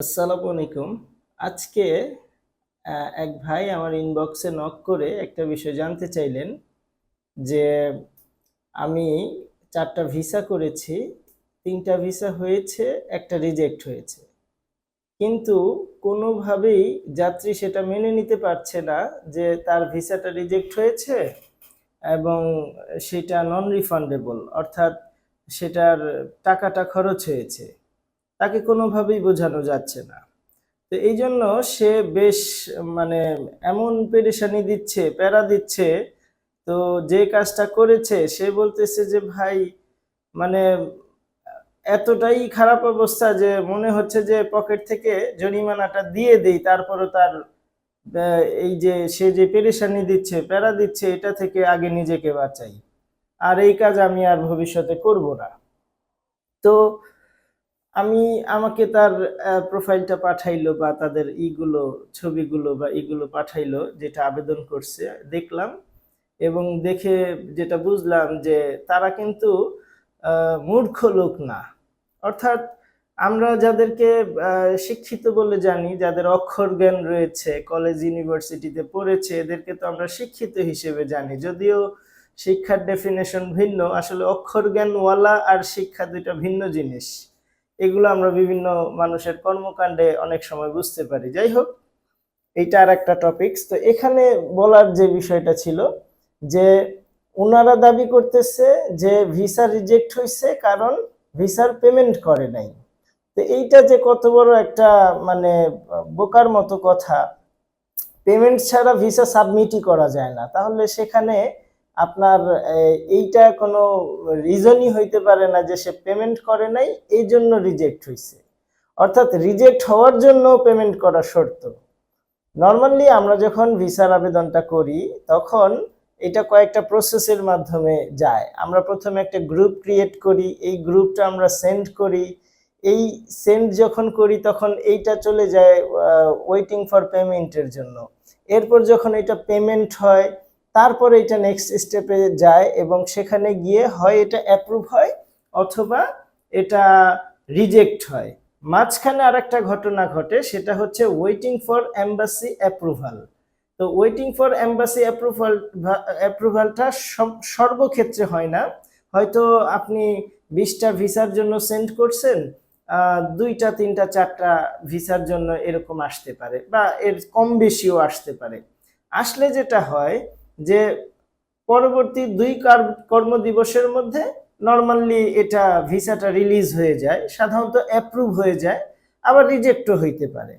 আসসালামু আলাইকুম। আজকে এক ভাই আমার ইনবক্সে নক করে একটা বিষয় জানতে চাইলেন যে, আমি চারটা ভিসা করেছি, তিনটা ভিসা হয়েছে, একটা রিজেক্ট হয়েছে। কিন্তু কোনোভাবেই যাত্রী সেটা মেনে নিতে পারছে না যে তার ভিসাটা রিজেক্ট হয়েছে এবং সেটা নন রিফান্ডেবল অর্থাৎ সেটার টাকাটা খরচ হয়েছে। তাকে কোনোভাবেই বোঝানো যাচ্ছে না। তো এই জন্য সে বেশ মানে এমন পেরেশানি দিচ্ছে, প্যারা দিচ্ছে। তো যে কাজটা করেছে, সে বলতেছে যে, ভাই মানে এতটাই খারাপ অবস্থা যে মনে হচ্ছে যে পকেট থেকে জরিমানাটা দিয়ে দেই, তারপরও তার এই যে সে যে পেরেশানি দিচ্ছে, প্যারা দিচ্ছে, এটা থেকে আগে নিজেকে বাঁচাই। আর এই কাজ আমি আর ভবিষ্যতে করব না। তো আমি আমাকে তার প্রোফাইলটা পাঠাইলো বা তাদের ইগুলো, ছবিগুলো বা ইগুলো পাঠাইলো, যেটা আবেদন করছে, দেখলাম এবং দেখে যেটা বুঝলাম যে তারা কিন্তু মূর্খ লোক না। অর্থাৎ আমরা যাদেরকে শিক্ষিত বলে জানি, যাদের অক্ষর জ্ঞান রয়েছে কলেজ ইউনিভার্সিটিতে পড়েছে, এদেরকে তো আমরা শিক্ষিত হিসেবে জানি। যদিও শিক্ষার ডেফিনেশন ভিন্ন, আসলে অক্ষর জ্ঞানওয়ালা আর শিক্ষা দুটা ভিন্ন জিনিস। এগুলো আমরা বিভিন্ন মানুষের কর্মকাণ্ডে অনেক সময় বুঝতে পারি। যাই হোক, এইটা আর একটা টপিকস তো এখানে বলার যে বিষয়টা ছিল যে ওনারা দাবি করতেছে যে ভিসা রিজেক্ট হয়েছে কারণ ভিসার পেমেন্ট করে নাই। তো এইটা যে কত বড় একটা মানে বোকার মতো কথা পেমেন্ট ছাড়া ভিসা সাবমিটই করা যায় না। তাহলে সেখানে আপনার এইটা কোনো রিজনই হইতে পারে না যে সে পেমেন্ট করে নাই, এই জন্য রিজেক্ট হয়েছে অর্থাৎ রিজেক্ট হওয়ার জন্য পেমেন্ট করা শর্ত। নর্মালি আমরা যখন ভিসার আবেদনটা করি, তখন এটা কয়েকটা প্রসেসের মাধ্যমে যায়। আমরা প্রথমে একটা গ্রুপ ক্রিয়েট করি, এই গ্রুপটা আমরা সেন্ড করি। এই সেন্ড যখন করি, তখন এইটা চলে যায় ওয়েটিং ফর পেমেন্টের জন্য। এরপর যখন এটা পেমেন্ট হয় তারপরে এটা নেক্সট স্টেপে যায় এবং সেখানে গিয়ে হয় এটা অ্যাপ্রুভ হয় অথবা এটা রিজেক্ট হয়। মাঝখানে আরেকটা ঘটনা ঘটে, সেটা হচ্ছে ওয়েটিং ফর এম্বাসি অ্যাপ্রুভাল তো ওয়েটিং ফর এম্বাসি অ্যাপ্রুভাল অ্যাপ্রুভালটা সর্বক্ষেত্রে হয় না। হয়তো আপনি বিশটা ভিসার জন্য সেন্ড করছেন দুইটা, তিনটা, চারটা ভিসার জন্য এরকম আসতে পারে বা এর কম বেশিও আসতে পারে। আসলে যেটা হয় যে পরবর্তী দুই কার- কর্মদিবসের মধ্যে নর্মালি এটা ভিসাটা রিলিজ হয়ে যায়, সাধারণত অ্যাপ্রুভ হয়ে যায়, আবার রিজেক্টও হইতে পারে।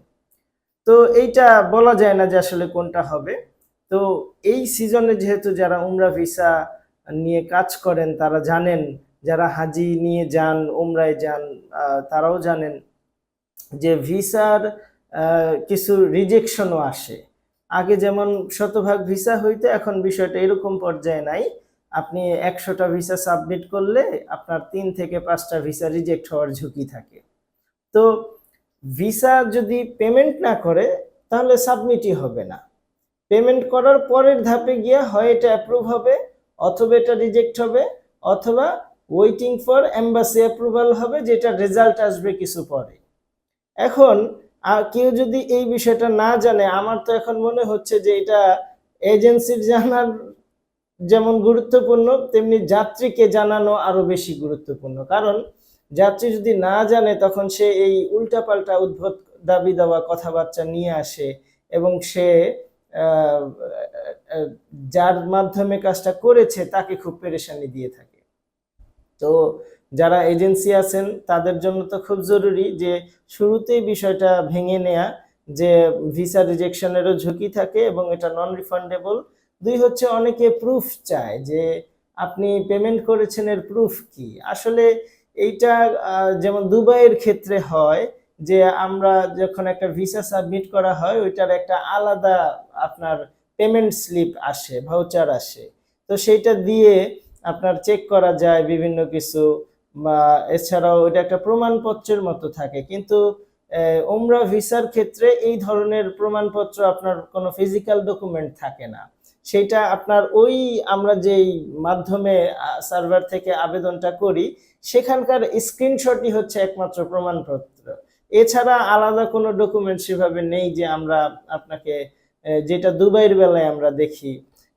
তো এইটা বলা যায় না যে আসলে কোনটা হবে। তো এই সিজনে যেহেতু যারা উমরা ভিসা নিয়ে কাজ করেন, তারা জানেন, যারা হাজি নিয়ে যান, উমরায় যান তারাও জানেন যে ভিসার কিছু রিজেকশনও আসে। আগে যেমন শতভাগ ভিসা হইতো, এখন বিষয়টা এরকম পর্যায়ে নাই। আপনি একশোটা ভিসা সাবমিট করলে আপনার তিন থেকে পাঁচটা ভিসা রিজেক্ট হওয়ার ঝুঁকি থাকে। তো ভিসা যদি পেমেন্ট না করে, তাহলে সাবমিটই হবে না। পেমেন্ট করার পরের ধাপে গিয়ে হয় এটা অ্যাপ্রুভ হবে, অথবা এটা রিজেক্ট হবে, অথবা ওয়েটিং ফর অ্যাম্বাসি অ্যাপ্রুভাল হবে, যেটা রেজাল্ট আসবে কিছু পরে। এখন কেউ যদি এই বিষয়টা না জানে, আমার তো এখন মনে হচ্ছে যে এটা এজেন্সির জানার যেমন গুরুত্বপূর্ণ, তেমনি যাত্রীকে জানানো আরও বেশি গুরুত্বপূর্ণ। কারণ যাত্রী যদি না জানে, তখন সে এই উল্টাপাল্টা উদ্ভট দাবি দেওয়া কথাবার্তা নিয়ে আসে এবং সে যার মাধ্যমে কাজটা করেছে, তাকে খুব পেরেশানি দিয়ে থাকে। তো যারা এজেন্সি আছেন, তাদের জন্য তো খুব জরুরি যে শুরুতেই বিষয়টা ভেঙে নেয়া যে ভিসা রিজেকশনেরও ঝুঁকি থাকে এবং এটা নন রিফান্ডেবল দুই হচ্ছে অনেকে প্রুফ চায় যে আপনি পেমেন্ট করেছেন এর প্রুফ কি। আসলে এইটা যেমন দুবাইয়ের ক্ষেত্রে হয় যে আমরা যখন একটা ভিসা সাবমিট করা হয়, ওইটার একটা আলাদা আপনার পেমেন্ট স্লিপ আসে ভাউচার আসে। তো সেইটা দিয়ে আপনার চেক করা যায় বিভিন্ন কিছু। বা এছাড়াও এটা একটা প্রমাণপত্রের মতো থাকে। কিন্তু ওমরা ভিসার ক্ষেত্রে এই ধরনের প্রমাণপত্র আপনার কোনো ফিজিক্যাল ডকুমেন্ট থাকে না। সেটা আপনার ওই আমরা যেই মাধ্যমে সার্ভার থেকে আবেদনটা করি, সেখানকার স্ক্রিনশটই হচ্ছে একমাত্র প্রমাণপত্র। এছাড়া আলাদা কোনো ডকুমেন্ট সেভাবে নেই যে আমরা আপনাকে যেটা দুবাইয়ের বেলায় আমরা দেখি।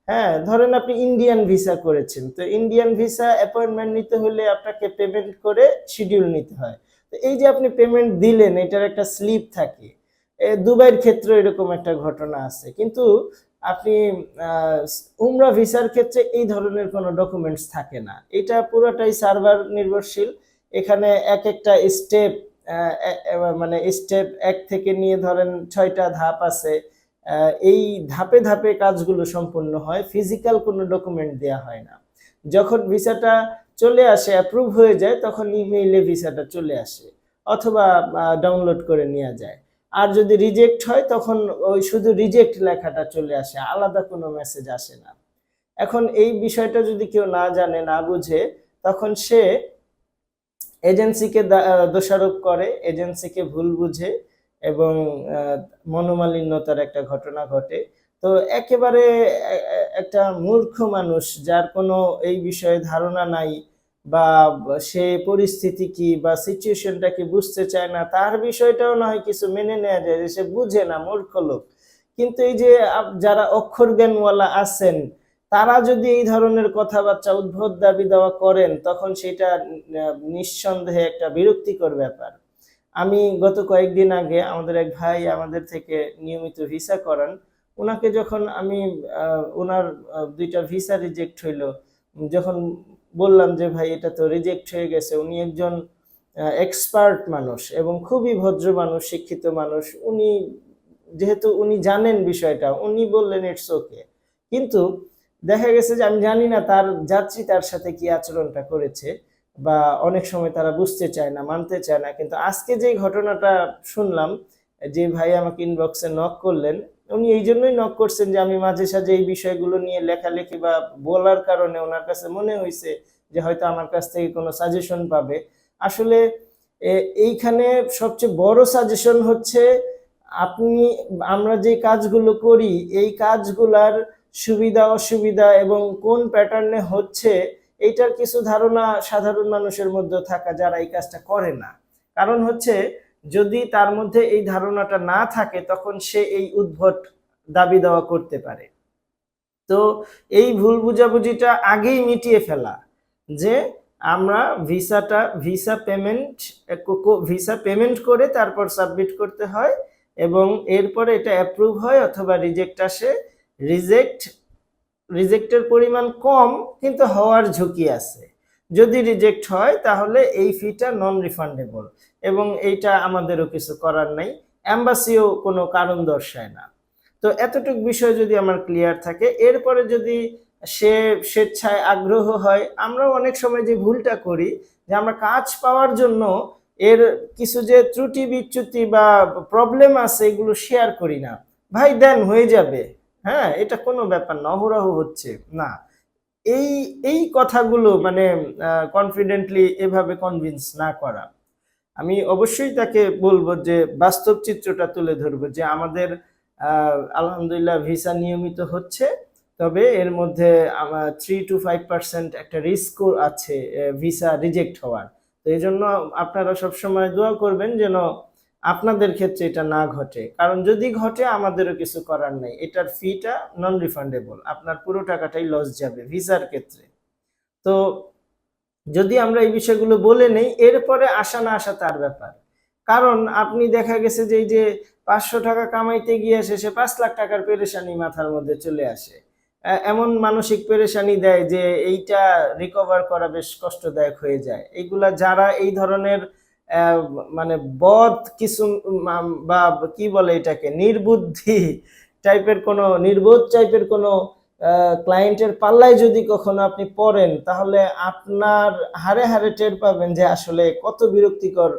হ্যাঁ ধরেন আপনি ইন্ডিয়ান ভিসা করেছেন, তো ইন্ডিয়ান ভিসা অ্যাপয়েন্টমেন্ট নিতে হলে আপনাকে পেমেন্ট করে শিডিউল নিতে হয়। তো এই যে আপনি পেমেন্ট দিলেন, এটার একটা স্লিপ থাকে। দুবাইয়ের ক্ষেত্রে এরকম একটা ঘটনা আছে। কিন্তু আপনি উমরা ভিসার ক্ষেত্রে এই ধরনের কোনো ডকুমেন্টস থাকে না। এটা পুরোটাই সার্ভার নির্ভরশীল। এখানে এক একটা স্টেপ মানে স্টেপ এক থেকে নিয়ে ধরেন ছয়টা ধাপ আছে। এই ধাপে ধাপে কাজগুলো সম্পন্ন হয় ফিজিক্যাল কোনো ডকুমেন্ট দেয়া হয় না। যখন ভিসাটা চলে আসে অ্যাপ্রুভ হয়ে যায়, তখন ইমেইলে ভিসাটা চলে আসে, অথবা ডাউনলোড করে নেওয়া যায়। আর যদি রিজেক্ট হয়, তখন ওই শুধু রিজেক্ট লেখাটা চলে আসে, আলাদা কোনো মেসেজ আসে না। এখন এই বিষয়টা যদি কেউ না জানে, না বুঝে, তখন সে এজেন্সিকে দোষারোপ করে এজেন্সিকে ভুল বুঝে এবং মনোমালিন্যতার একটা ঘটনা ঘটে। তো একেবারে একটা মূর্খ মানুষ যার কোনো এই বিষয়ে ধারণা নাই বা সে পরিস্থিতি কি বা সিচুয়েশনটা কি বুঝতে চায় না, তার বিষয়টাও নয় কিছু মেনে নেওয়া যায় যে সে বুঝে না, মূর্খ লোক। কিন্তু এই যে যারা অক্ষর জ্ঞানওয়ালা আছেন, তারা যদি এই ধরনের কথাবার্তা, উদ্ভট দাবি দেওয়া করেন, তখন সেটা নিঃসন্দেহে একটা বিরক্তিকর ব্যাপার। আমি গত কয়েকদিন আগে আমাদের এক ভাই আমাদের থেকে নিয়মিত ভিসা করান। ওনাকে যখন আমি ওনার দুইটা ভিসা রিজেক্ট হইল, যখন বললাম যে, ভাই, এটা তো রিজেক্ট হয়ে গেছে। উনি একজন এক্সপার্ট মানুষ এবং খুবই ভদ্র মানুষ, শিক্ষিত মানুষ। উনি, যেহেতু উনি জানেন বিষয়টা, উনি বললেন ইটস ওকে কিন্তু দেখা গেছে যে, আমি জানি না তার যাত্রী তার সাথে কি আচরণটা করেছে। বা অনেক সময় তারা বুঝতে চায় না, মানতে চায় না। কিন্তু আজকে যে ঘটনাটা শুনলাম, যে ভাই আমাকে ইনবক্সে নক করলেন, উনি এই জন্যই নক করছেন যে আমি মাঝে সাঝে এই বিষয়গুলো নিয়ে লেখালেখি বা বলার কারণে ওনার কাছে মনে হয়েছে যে হয়তো আমার কাছ থেকে কোনো সাজেশন পাবে। আসলে এইখানে সবচেয়ে বড় সাজেশন হচ্ছে আপনি, আমরা যে কাজগুলো করি, এই কাজগুলার সুবিধা অসুবিধা এবং কোন প্যাটার্নে হচ্ছে এইটার কিছু ধারণা সাধারণ মানুষের মধ্যে থাকা যারা এই কাজটা করে না। কারণ হচ্ছে, যদি তার মধ্যে এই ধারণাটা না থাকে, তখন সে এই উদ্ভট দাবি দেওয়া করতে পারে। তো এই ভুল বুঝাবুঝিটা আগেই মিটিয়ে ফেলা যে আমরা ভিসাটা, ভিসা পেমেন্ট ভিসা পেমেন্ট করে তারপর সাবমিট করতে হয় এবং এরপরে এটা অ্যাপ্রুভ হয় অথবা রিজেক্ট আসে। রিজেক্ট রিজেক্টের পরিমাণ কম, কিন্তু হওয়ার ঝুঁকি আছে। যদি রিজেক্ট হয়, তাহলে এই ফিটা নন রিফান্ডেবল এবং এইটা আমাদেরও কিছু করার নাই। অ্যাম্বাসিও কোনো কারণ দর্শায় না। তো এতটুক বিষয় যদি আমার ক্লিয়ার থাকে, এরপরে যদি সে স্বেচ্ছায় আগ্রহ হয়, আমরাও অনেক সময় যে ভুলটা করি, যে আমরা কাজ পাওয়ার জন্য এর কিছু যে ত্রুটি বিচ্যুতি বা প্রবলেম আছে, এগুলো শেয়ার করি না। ভাই, দেন, হয়ে যাবে। হ্যাঁ এটা কোনো ব্যাপার না, অহরহ হচ্ছে, না। এই এই কথাগুলো মানে কনফিডেন্টলি এভাবে কনভিন্স না করা। আমি অবশ্যই তাকে বলব যে, বাস্তব চিত্রটা তুলে ধরবো যে, আমাদের আলহামদুলিল্লাহ ভিসা নিয়মিত হচ্ছে, তবে এর মধ্যে আমার থ্রি টু ফাইভ পার্সেন্ট একটা রিস্কও আছে ভিসা রিজেক্ট হওয়ার। তো এই জন্য আপনারা সবসময় দোয়া করবেন যেন আপনাদের ক্ষেত্রে এটা না ঘটে। কারণ যদি ঘটে, আমাদেরও কিছু করার নেই। এটার ফিটা নন রিফান্ডেবল আপনার পুরো টাকাটাই লস যাবে ভিসার ক্ষেত্রে। তো যদি আমরা এই বিষয়গুলো বলে নেই, এরপরে আসা না আসা তার ব্যাপার। কারণ আপনি দেখা গেছে যে, এই যে পাঁচশো টাকা কামাইতে গিয়ে শেষে পাঁচ লাখ টাকার পেরেশানি মাথার মধ্যে চলে আসে। এমন মানসিক পেরেশানি দেয় যে, এইটা রিকভার করা বেশ কষ্টদায়ক হয়ে যায়। এইগুলা যারা এই ধরনের মানে বদ কিছু বা কি বলে এটাকে, নির্বুদ্ধি টাইপের কোনো, নির্বোধ টাইপের কোনো ক্লায়েন্টের পাল্লায় যদি কখনো আপনি পড়েন, তাহলে আপনার হারে হারে টের পাবেন যে আসলে কত বিরক্তিকর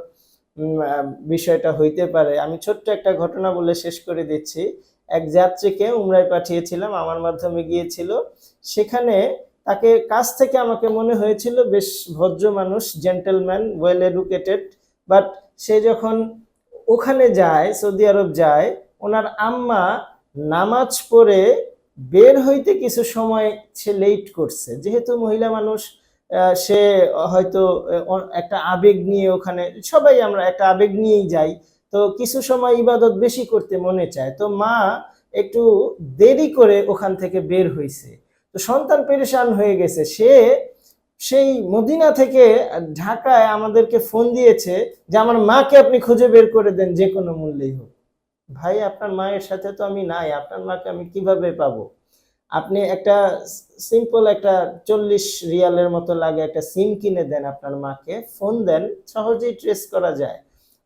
বিষয়টা হইতে পারে। আমি ছোট্ট একটা ঘটনা বলে শেষ করে দিচ্ছি। এক যাত্রীকে উমরায় পাঠিয়েছিলাম, আমার মাধ্যমে গিয়েছিল। সেখানে তাকে কাছ থেকে আমাকে মনে হয়েছিল, বেশ ভদ্র মানুষ জেন্টেলম্যান ওয়েল এডুকেটেড বাট সে যখন ওখানে যায়, সৌদি আরব যায়, ওনার আম্মা নামাজ পড়ে বের হইতে কিছু সময় সে লেট করছে। যেহেতু মহিলা মানুষ সে হয়তো একটা আবেগ নিয়ে ওখানে, সবাই আমরা একটা আবেগ নিয়েই যাই। তো কিছু সময় ইবাদত বেশি করতে মনে চায়। তো মা একটু দেরি করে ওখান থেকে বের হয়েছে তো সন্তান পেরেশান হয়ে গেছে। সে সেই মদিনা থেকে ঢাকায় আমাদেরকে ফোন দিয়েছে যে আমার মাকে আপনি খুঁজে বের করে দেন যে কোনো মূল্যেই হোক। ভাই, আপনার মায়ের সাথে তো আমি নাই, আপনার মাকে আমি কীভাবে পাবো? আপনি একটা সিম্পল একটা চল্লিশ রিয়ালের মতো লাগে একটা সিম কিনে দেন আপনার মাকে ফোন দেন, সহজেই ট্রেস করা যায়।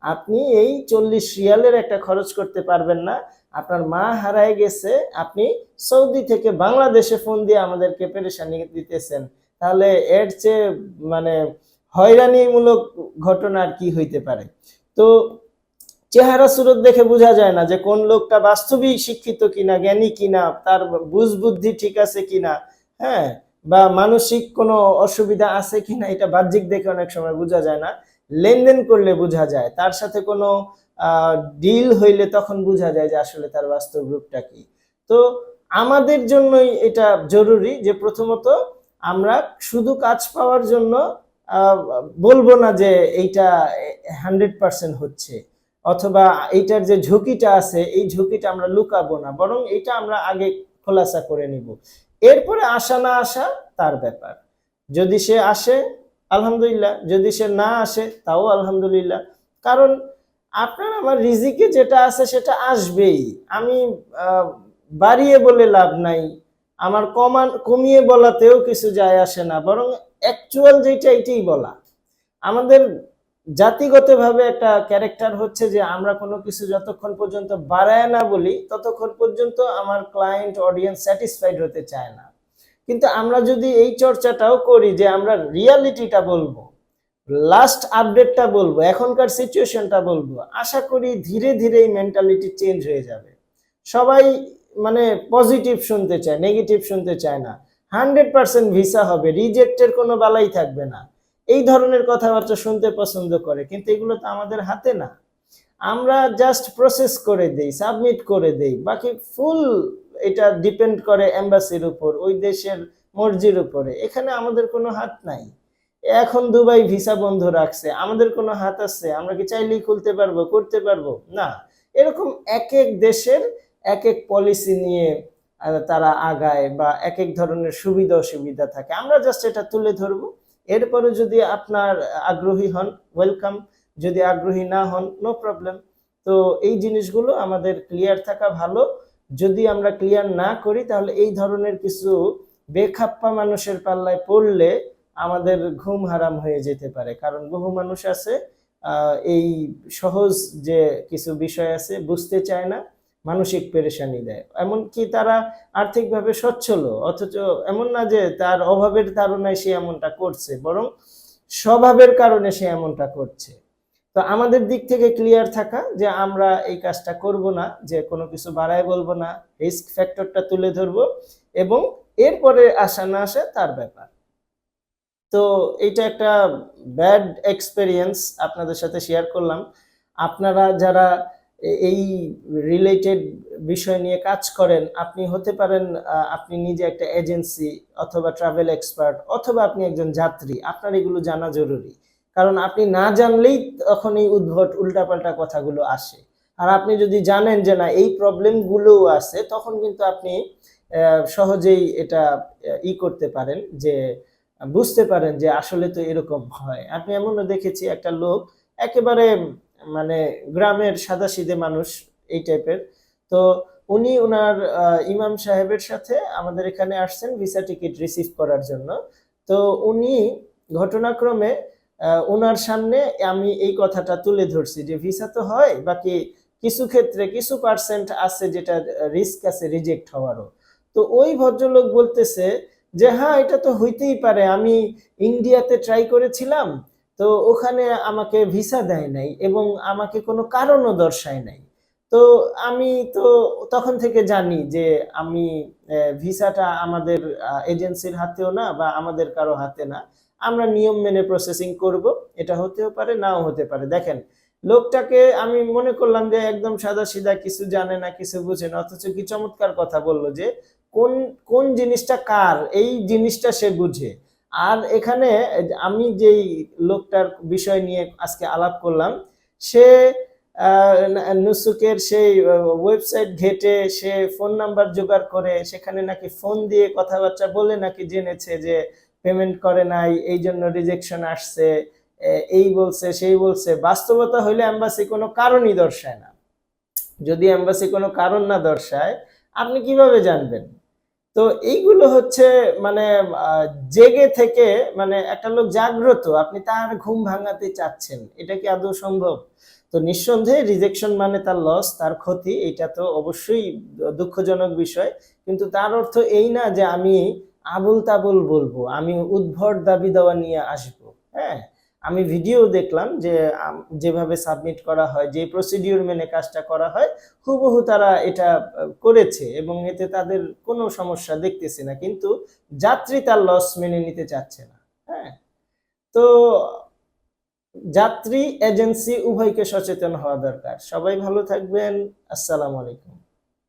আপনি এই চল্লিশ রিয়ালের একটা খরচ করতে পারবেন না। আপনার মা হারায় গেছে, আপনি সৌদি থেকে বাংলাদেশে ফোন দিয়ে আমাদেরকে পেরেশানি দিতেছেন। তাহলে এর চেয়ে মানে হয়রানিমূলক ঘটনা আর কি হইতে পারে? তো চেহারা সুরত দেখে বোঝা যায় না যে কোন লোকটা বাস্তবিক শিক্ষিত কিনা, জ্ঞানী কিনা, তার বুঝ বুদ্ধি ঠিক আছে কিনা হ্যাঁ? বা মানসিক কোনো অসুবিধা আছে কিনা, এটা বাহ্যিক দেখে অনেক সময় বোঝা যায় না। লেনদেন করলে বোঝা যায়। তার সাথে কোনো ডিল হইলে তখন বোঝা যায় যে আসলে তার বাস্তব রূপটা কি। তো আমাদের জন্যই এটা জরুরি যে প্রথমত আমরা শুধু কাজ পাওয়ার জন্য বলব না যে এইটা হান্ড্রেড পার্সেন্ট হচ্ছে, অথবা এইটার যে ঝুঁকিটা আছে, এই ঝুঁকিটা আমরা লুকাবো না, বরং এটা আমরা আগে খোলাসা করে নিব। এরপরে আসা না আসা তার ব্যাপার। যদি সে আসে, আলহামদুলিল্লাহ, যদি সে না আসে, তাও আলহামদুলিল্লাহ। কারণ আপনার আমার রিজিকে যেটা আছে সেটা আসবেই। আমি বাড়িয়ে বলে লাভ নাই। আমার কমান কমিয়ে বলাতেও কিছু যায় আসে না, বরং অ্যাকচুয়াল যেটা এটাই বলা। আমাদের জাতিগতভাবে একটা ক্যারেক্টার হচ্ছে যে আমরা কোনো কিছু যতক্ষণ পর্যন্ত বাড়ায় না বলি, ততক্ষণ পর্যন্ত আমার ক্লায়েন্ট অডিয়েন্স স্যাটিসফাইড হতে চায় না। কিন্তু আমরা যদি এই চর্চাটাও করি যে আমরা রিয়ালিটিটা বলব লাস্ট আপডেটটা বলব, এখনকার সিচুয়েশনটা বলব, আশা করি ধীরে ধীরে এই মেন্টালিটি চেঞ্জ হয়ে যাবে। সবাই মানে পজিটিভ শুনতে চায় নেগেটিভ শুনতে চায় না। হান্ড্রেড পার্সেন্ট ভিসা হবে রিজেক্টের কোনো বালাই থাকবে না। এই ধরনের কথাবার্তা শুনতে পছন্দ করে, কিন্তু এগুলো তো আমাদের হাতে না। আমরা জাস্ট প্রসেস করে দেই সাবমিট করে দেই, বাকি ফুল এটা ডিপেন্ড করে এম্বাসির উপর, ওই দেশের মর্জির উপরে। এখানে আমাদের কোনো হাত নাই। এখন দুবাই ভিসা বন্ধ রাখছে, আমাদের কোনো হাত আছে, আমরা কি চাইলেই খুলতে পারব, করতে পারব? না। এরকম এক এক দেশের এক এক পলিসি নিয়ে তারা আগায় বা এক এক ধরনের সুবিধা অসুবিধা থাকে। আমরা জাস্ট এটা তুলে ধরবো। এরপরে যদি আপনার আগ্রহী হন ওয়েলকাম যদি আগ্রহী না হন নো প্রবলেম তো এই জিনিসগুলো আমাদের ক্লিয়ার থাকা ভালো। যদি আমরা ক্লিয়ার না করি, তাহলে এই ধরনের কিছু বেখাপ্পা মানুষের পাল্লায় পড়লে আমাদের ঘুম হারাম হয়ে যেতে পারে। কারণ বহু মানুষ আছে এই সহজ যে কিছু বিষয় আছে, বুঝতে চায় না। মানসিক পেরেশানি দেয়। এমনকি তারা আর্থিকভাবে সচ্ছল, অথচ এমন না যে তার অভাবের কারণে সে এমনটা করছে, বরং স্বভাবের কারণে সে এমনটা করছে। তো আমাদের দিক থেকে ক্লিয়ার থাকা যে আমরা এই কাজটা করব না, যে কোনো কিছু বাড়ায় বলব না রিস্ক ফ্যাক্টরটা তুলে ধরবো এবং এরপরে আসা না আসা তার ব্যাপার। তো এটা একটা ব্যাড এক্সপেরিয়েন্স আপনাদের সাথে শেয়ার করলাম। আপনারা যারা এই রিলেটেড বিষয় নিয়ে কাজ করেন, আপনি হতে পারেন আপনি নিজে একটা এজেন্সি অথবা ট্রাভেল এক্সপার্ট অথবা আপনি একজন যাত্রী, আপনার এগুলো জানা জরুরি। কারণ আপনি না জানলেই তখন এই উদ্ভট, উল্টাপাল্টা কথাগুলো আসে। আর আপনি যদি জানেন যে না, এই প্রবলেমগুলোও আছে, তখন কিন্তু আপনি সহজেই এটা ই করতে পারেন যে, বুঝতে পারেন যে আসলে তো এরকম হয়। আপনি এমনও দেখেছি একটা লোক, একেবারে মানে গ্রামের সাদাসিধে মানুষ এই টাইপের তো উনি ওনার ইমাম সাহেবের সাথে আমাদের এখানে আসছেন ভিসা টিকিট রিসিভ করার জন্য। তো উনি ঘটনাক্রমে ওনার সামনে আমি এই কথাটা তুলে ধরছি যে ভিসা তো হয়, বাকি কিছু ক্ষেত্রে কিছু পার্সেন্ট আছে যেটা রিস্ক আছে রিজেক্ট হওয়ারও। তো ওই ভদ্রলোক বলতেছে যে হ্যাঁ এটা তো হইতেই পারে। আমি ইন্ডিয়াতে ট্রাই করেছিলাম তো ওখানে আমাকে ভিসা দেয় নাই এবং আমাকে কোনো কারণও দর্শায় নাই। তো আমি তো তখন থেকে জানি যে আমি ভিসাটা আমাদের এজেন্সির হাতেও না বা আমাদের কারও হাতে না। আমরা নিয়ম মেনে প্রসেসিং করব, এটা হতেও পারে, নাও হতে পারে। দেখেন, লোকটাকে আমি মনে করলাম যে একদম সাদা সিধা কিছু জানে না, কিছু বুঝে না, অথচ কি চমৎকার কথা বলল যে কোন কোন জিনিসটা কার, এই জিনিসটা সে বুঝে। আর এখানে আমি যেই লোকটার বিষয় নিয়ে আজকে আলাপ করলাম, সে নুসুকের সেই ওয়েবসাইট ঘেটে সে ফোন নাম্বার জোগাড় করে, সেখানে নাকি ফোন দিয়ে কথাবার্তা বলে নাকি জেনেছে যে পেমেন্ট করে নাই, এই জন্য রিজেকশন আসছে এই বলছে, সেই বলছে। বাস্তবতা হইলে এম্বাসি কোনো কারণই দর্শায় না। যদি এম্বাসি কোনো কারণ না দর্শায়, আপনি কীভাবে জানবেন? তো এইগুলো হচ্ছে মানে জেগে থেকে মানে একটা লোক জাগ্রত, আপনি তার ঘুম ভাঙাতে চাচ্ছেন, এটা কি আদৌ সম্ভব? তো নিঃসন্দেহে রিজেকশন মানে তার লস তার ক্ষতি, এটা তো অবশ্যই দুঃখজনক বিষয়, কিন্তু তার অর্থ এই না যে আমি আবুল তাবুল বলব, আমি উদ্ভট দাবি দেওয়া নিয়ে আসব হ্যাঁ? আমি ভিডিও দেখলাম যে যেভাবে সাবমিট করা হয়, যে প্রসিডিওর মেনে কাজটা করা হয়, হুবহু তারা এটা করেছে এবং এতে তাদের কোনো সমস্যা দেখতেছে না। কিন্তু যাত্রী তার লস মেনে নিতে চাচ্ছে না হ্যাঁ? তো যাত্রী এজেন্সি উভয়কে সচেতন হওয়া দরকার। সবাই ভালো থাকবেন। আসসালামু আলাইকুম।